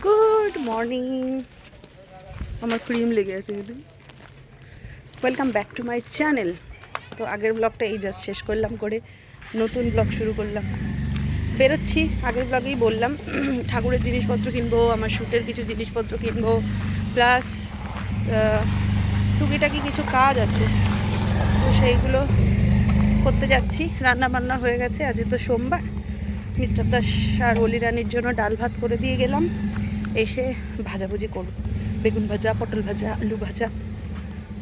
Good morning আমার cream লেগে আছে যদি welcome back to my channel তো আগের ব্লগটা এই জাস্ট শেষ করলাম করে নতুন ব্লগ শুরু করলাম। বেরোচ্ছি, আগের ব্লগেই বললাম। ঠাকুরের জিনিসপত্র কিনবো, আমার শ্যুটের কিছু জিনিসপত্র কিনবো প্লাস টুকিটাকি কিছু কাজ আছে। তো সেইগুলো করতে যাচ্ছি। রান্না বান্না হয়ে গেছে। আজ তো সোমবার। মিস্টার দাস আর অলি রানির জন্য ডাল ভাত করে দিয়ে গেলাম। এসে ভাজাভুজি করব। বেগুন ভাজা, পটল ভাজা, আলু ভাজা।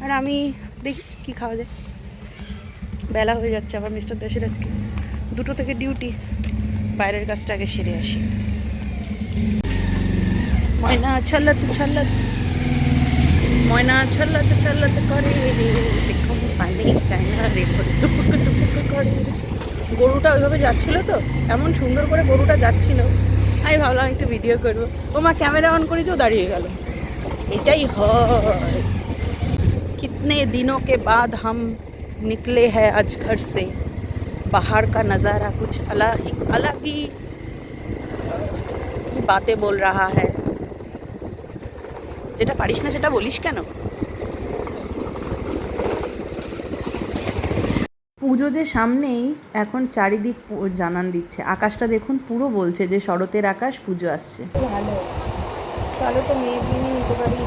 আর আমি দেখি কী খাওয়া যায়। বেলা হয়ে যাচ্ছে আবার মিস্টার দাসের আজকে। দুটো থেকে ডিউটি, বাইরের কাজটা আগে সেরে আসি। ময়না ছল্লত ছল্লত ময়না ছল্লত ছল্লত করে। করে। গরুটা ওইভাবে যাচ্ছিল তো, এমন সুন্দর করে গরুটা যাচ্ছিল। আমি ভাবলাম একটু ভিডিও করবো ও মা ক্যামেরা অন করেছে ও দাঁড়িয়ে গেল এটাই হয় कितने दिनों के बाद हम निकले हैं आज घर से बाहर का नज़ारा कुछ अलग ही अलग ही बातें बोल रहा है যেটা পারিস না সেটা বলিস কেন পুজো যে সামনেই এখন চারিদিক জানান দিচ্ছে। আকাশটা দেখুন পুরো বলছে যে শরতের আকাশ পুজো আসছে। ভালো। তাহলে তো মেয়ে কিনে নিতে পারি।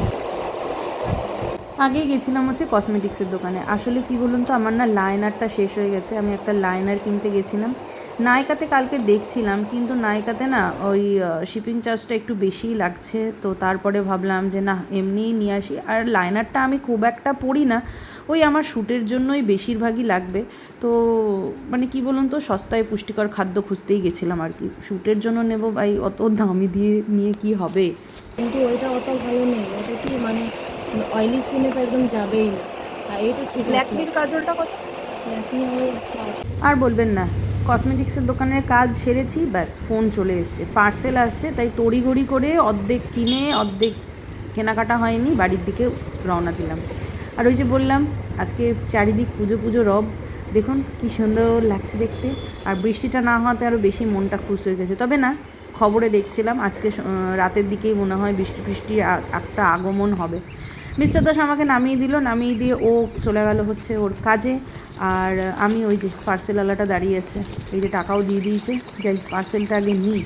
আগে গেছিলাম হচ্ছে কসমেটিক্সের দোকানে। আসলে কি বলুন তো আমার না লাইনারটা শেষ হয়ে গেছে। আমি একটা লাইনার কিনতে গেছিলাম। নায়িকাতে কালকে দেখছিলাম কিন্তু নায়িকাতে না ওই শিপিং চার্জটা একটু বেশিই লাগছে। তো তারপরে ভাবলাম যে না এমনিই নিয়ে আসি। আর লাইনারটা আমি খুব একটা পরি না। ওই আমার শ্যুটের জন্যই বেশিরভাগই লাগবে। তো মানে কি বলুন তো সস্তায় পুষ্টিকর খাদ্য খুঁজতেই গেছিলাম আর কি। শ্যুটের জন্য নেব ভাই অত দামি দিয়ে নিয়ে কি হবে? কিন্তু ওইটা অত ভালো নেই। ওটা কি মানে অয়েলি স্কিনে তো একদম যাবেই না। আর এটা ঠিক আছে। ল্যাকমির কাজলটা কত? আর বলবেন না কসমেটিক্সের দোকানের কাজ সেরেছি ব্যাস ফোন চলে এসছে। পার্সেল আসছে তাই তড়িঘড়ি করে অর্ধেক কিনে অর্ধেক কেনাকাটা হয়নি বাড়ির দিকে রওনা দিলাম। আর ওই যে বললাম, আজকে চারিদিক পুজো পুজো রব। দেখুন কি সুন্দর লাগছে দেখতে। আর বৃষ্টিটা না হওয়াতে আরও বেশি মনটা খুশ হয়ে গেছে। তবে না, খবরে দেখছিলাম, আজকে রাতের দিকেই মনে হয় বৃষ্টি বৃষ্টির একটা আগমন হবে। মিস্টার দাস আমাকে নামিয়ে দিল, নামিয়ে দিয়ে ও চলে গেল হচ্ছে ওর কাজে। আর আমি ওই যে পার্সেলওয়ালাটা দাঁড়িয়ে আছে, এই যে টাকাও দিয়ে দিয়েছে। যাই পার্সেলটা আগে নিই।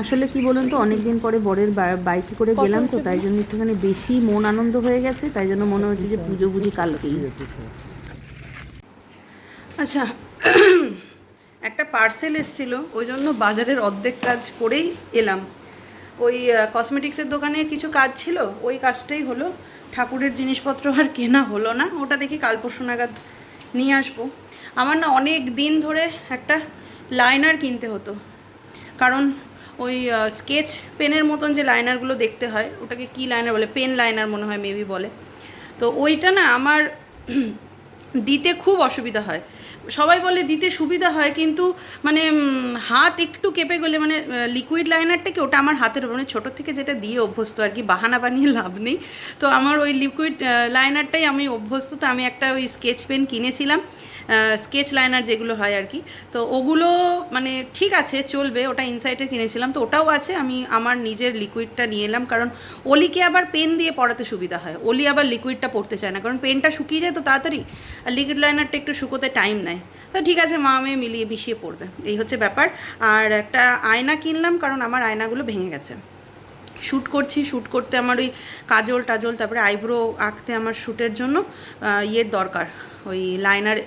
আসলে কি বলুন তো অনেক দিন পরে বরের বাইকে করে গেলাম তো, তাই জন্য একটুখানি বেশি মন আনন্দ হয়ে গেছে, তাই জন্য মনে হচ্ছে যে পুজো বুঝি কালকেই। আচ্ছা একটা পার্সেল এসেছিল, ওই জন্য বাজারের অর্ধেক কাজ করেই এলাম। ওই কসমেটিক্সের দোকানে কিছু কাজ ছিল, ওই কাজটাই হলো। ঠাকুরের জিনিসপত্র আর কেনা হলো না, ওটা দেখি কাল পরশু নাগাদ নিয়ে আসব। আমার না অনেক দিন ধরে একটা লাইনার কিনতে হতো, কারণ ওই স্কেচ পেনের মতন যে লাইনারগুলো দেখতে হয়, ওটাকে কি লাইনার বলে? পেন লাইনার মনে হয় মেবি বলে। তো ওইটা না আমার দিতে খুব অসুবিধা হয়। সবাই বলে দিতে সুবিধা হয়, কিন্তু মানে হাত একটু কেঁপে গেলে মানে লিকুইড লাইনারটা কি ওটা আমার হাতের মানে ছোটো থেকে যেটা দিয়ে অভ্যস্ত আর কি, বাহানা বানিয়ে লাভ নেই। তো আমার ওই লিকুইড লাইনারটাই আমি অভ্যস্ত। তো আমি একটা ওই স্কেচ পেন কিনেছিলাম। স্কেচ লাইনার যেগুলো হয় আর কি। তো ওগুলো মানে ঠিক আছে, চলবে, ওটা ইনসাইটের কিনেছিলাম। তো ওটাও আছে, আমি আমার নিজের লিকুইডটা নিয়ে এলাম। কারণ অলিকে আবার পেন দিয়ে পড়াতে সুবিধা হয়। অলি আবার লিকুইডটা পড়তে চায় না। কারণ পেনটা শুকিয়ে যায় তো তাড়াতাড়ি। আর লিকুইড লাইনারটা একটু শুকোতে টাইম নেয়। তো ঠিক আছে, মা মেয়ে মিলিয়ে মিশিয়ে পড়বে। এই হচ্ছে ব্যাপার। আর একটা আয়না কিনলাম, কারণ আমার আয়নাগুলো ভেঙে গেছে। শ্যুট করছি শ্যুট করতে আমার ওই কাজল টাজল তারপরে আইব্রো আঁকতে আমার শ্যুটের জন্য ইয়ের দরকার। ওই লাইনার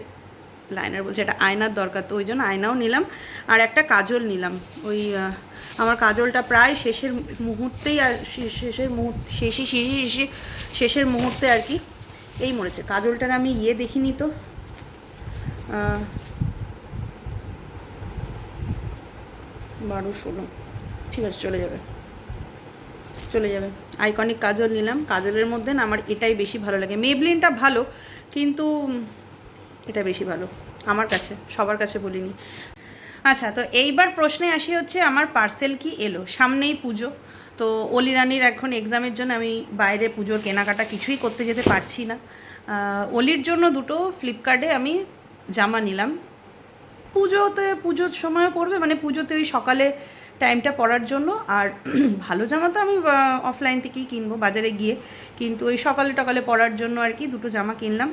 লাইনার বলছে, এটা আয়নার দরকার। তো ওই জন্য আয়নাও নিলাম, আর একটা কাজল নিলাম। ওই আমার কাজলটা প্রায় শেষের মুহূর্তেই আর শেষের মুহূর্ত, শেষে শেষে শেষে, শেষের মুহূর্তে আর কি এই মরেছে। কাজলটার আমি ইয়ে দেখিনি তো। বারো, ষোলো। ঠিক আছে, চলে যাবে। চলে যাবে। আইকনিক কাজল নিলাম। কাজলের মধ্যে না আমার এটাই বেশি ভালো লাগে। মেবলিনটা ভালো, কিন্তু এটা বেশি ভালো। আমার কাছে, সবার কাছে বলিনি। আচ্ছা তো এইবার প্রশ্নে আসি হচ্ছে, আমার পার্সেল কি এলো? সামনেই পুজো। তো অলি রানির এখন এক্সামের জন্য আমি বাইরে পুজোর কেনাকাটা কিছুই করতে যেতে পারছি না। অলির জন্য দুটো ফ্লিপকার্টে আমি জামা নিলাম। পুজোতে, পুজোর সময় পড়বে মানে পুজোতে ওই সকালে টাইমটা পরার জন্য। আর ভালো জামা তো আমি অফলাইন থেকেই কিনবো, বাজারে গিয়ে। কিন্তু ওই সকালে টকালে পরার জন্য আর কি দুটো জামা কিনলাম।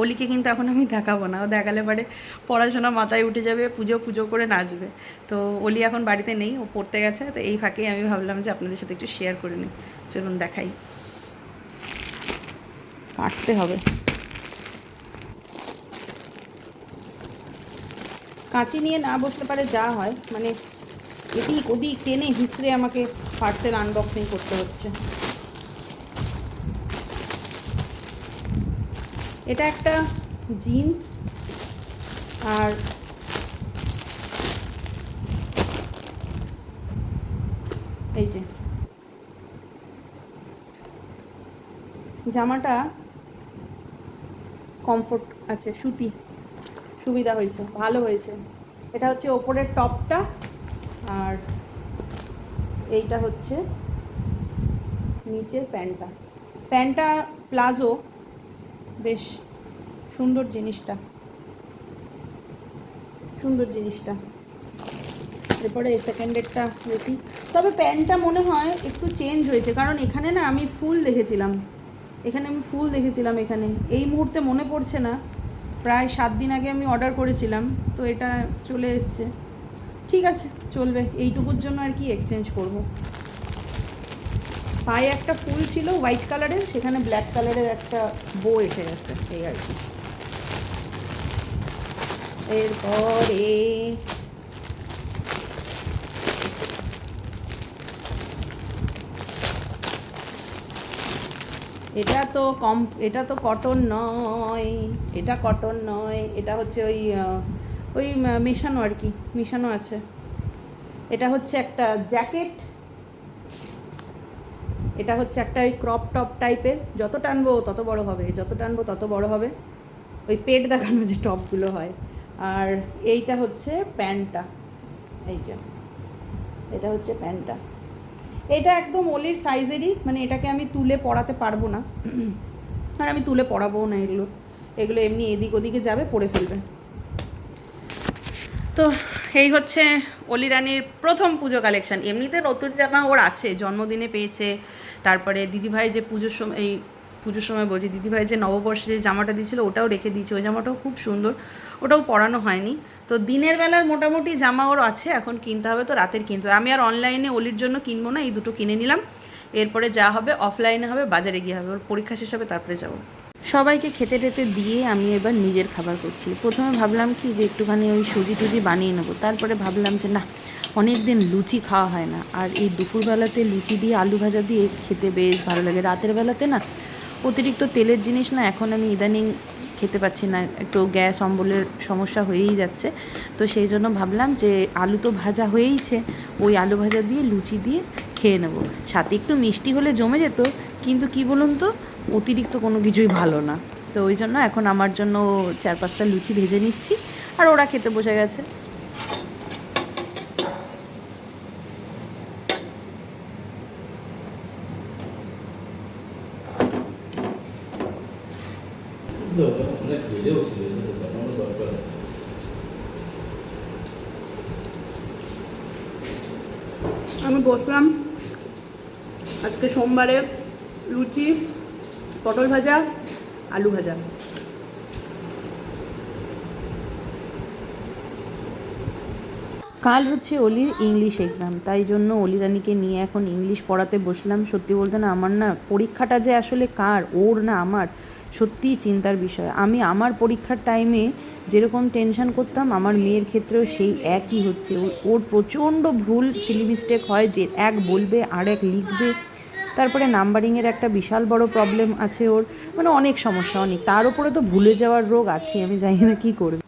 অলিকে কিন্তু এখন আমি দেখাবো না। ও দেখালে পরে পড়াশোনা মাথায় উঠে যাবে, পুজো পুজো করে নাচবে। তো অলি এখন বাড়িতে নেই, ও পড়তে গেছে। তো এই ফাঁকেই আমি ভাবলাম যে আপনাদের সাথে একটু শেয়ার করে নিই। চলুন দেখাই। কাটতে হবে। কাঁচি নিয়ে না বসলে পারে যা হয়। মানে এদিক ওদিক টেনে হিসড়ে আমাকে পার্সেল আনবক্সিং করতে হচ্ছে। এটা একটা জিন্স আর এই যে জামাটা কমফোর্ট আছে, সুতি, সুবিধা হয়েছে, ভালো হয়েছে। এটা হচ্ছে ওপরের টপটা আর এইটা হচ্ছে নিচের প্যান্টটা। প্যান্টটা প্লাজো বেশ সুন্দর জিনিসটা। সুন্দর জিনিসটা। এরপরে সেকেন্ডেরটা দেখি। তবে প্যান্টটা মনে হয় একটু চেঞ্জ হয়েছে, কারণ এখানে না আমি ফুল দেখেছিলাম। এখানে আমি ফুল দেখেছিলাম এখানে। এই মুহূর্তে মনে পড়ছে না। প্রায় সাত দিন আগে আমি অর্ডার করেছিলাম, তো এটা চলে এসছে। ঠিক আছে, চলবে। এইটুকুর জন্য আর কি এক্সচেঞ্জ করব। পায়ে একটা ফুল ছিল হোয়াইট কালারের, সেখানে ব্ল্যাক কালারের একটা বো এসে গেছে, এই আর কি। এরপরে এটা তো কম এটা তো কটন নয়, এটা কটন নয়, এটা হচ্ছে ওই ওই মেশানো আর কি, মেশানো আছে। এটা হচ্ছে একটা জ্যাকেট এটা হচ্ছে একটা ওই ক্রপ টপ টাইপের যত টানবো তত বড় হবে, যত টানবো তত বড় হবে। ওই পেট দেখানো যে টপগুলো হয়। আর এইটা হচ্ছে প্যান্টটা, এই যে। এটা হচ্ছে প্যান্টটা। এটা একদম ওলির সাইজেরই মানে এটাকে আমি তুলে পড়াতে পারব না। আর আমি তুলে পড়াবো না এগুলো। এগুলো এমনি এদিক ওদিকে যাবে, পড়ে ফেলবে। তো এই হচ্ছে অলি রানীর প্রথম পুজো কালেকশন। এমনিতে নতুন জামা ওর আছে, জন্মদিনে পেয়েছে। তারপরে দিদিভাই যে পুজোর সময় এই পুজোর সময় বলছি, দিদিভাই যে নববর্ষে যে জামাটা দিয়েছিল ওটাও রেখে দিয়েছে। ওই জামাটাও খুব সুন্দর, ওটাও পরানো হয়নি। তো দিনের বেলার মোটামুটি জামা ওর আছে, এখন কিনতে হবে তো রাতের কিনতে আমি আর অনলাইনে অলির জন্য কিনবো না, এই দুটো কিনে নিলাম। এরপরে যা হবে, অফলাইনে হবে, বাজারে গিয়ে হবে। ওর পরীক্ষা শেষ হবে, তারপরে যাব। সবাইকে খেতে টেতে দিয়ে আমি এবার নিজের খাবার করছি। প্রথমে ভাবলাম কি যে একটুখানি ওই সুজি টুজি বানিয়ে নেব। তারপরে ভাবলাম যে না অনেক দিন লুচি খাওয়া হয় না। আর এই দুপুরবেলাতে লুচি দিয়ে আলু ভাজা দিয়ে খেতে বেশ ভালো লাগে। রাতের বেলাতে না, অতিরিক্ত তেলের জিনিস না এখন আমি ইদানিং খেতে পাচ্ছি না। একটু গ্যাস, অম্বলের সমস্যা হয়েই যাচ্ছে। তো সেই জন্য ভাবলাম যে আলু তো ভাজা হয়েইছে, ওই আলু ভাজা দিয়ে লুচি দিয়ে খেয়ে নেব। সাথে একটু মিষ্টি হলে জমে যেত, কিন্তু কি বলুন তো অতিরিক্ত কোনো কিছুই ভালো না। তো ওই জন্য এখন আমার জন্য চার পাঁচটা লুচি ভেজে নিচ্ছি, আর ওরা খেতে বসে গেছে। আমি বসলাম। আজকে সোমবারে লুচি পটল ভাজা, আলু ভাজা। কাল হচ্ছে অলির ইংলিশ এক্সাম তাই জন্য অলি রানীকে নিয়ে এখন ইংলিশ পড়াতে বসলাম। সত্যি বলতে না, আমার না পরীক্ষাটা যে আসলে কার, ওর না আমার, সত্যিই চিন্তার বিষয়। আমি আমার পরীক্ষার টাইমে যেরকম টেনশন করতাম, আমার মেয়ের ক্ষেত্রেও সেই একই হচ্ছে। ওর প্রচণ্ড ভুল সিলি মিস্টেক হয় যে এক বলবে, আর এক লিখবে। তারপরে নাম্বারিংয়ের একটা বিশাল বড় প্রবলেম আছে ওর। মানে অনেক সমস্যা, অনেক। তার উপরে তো ভুলে যাওয়ার রোগ আছে, আমি জানি না কী করবে।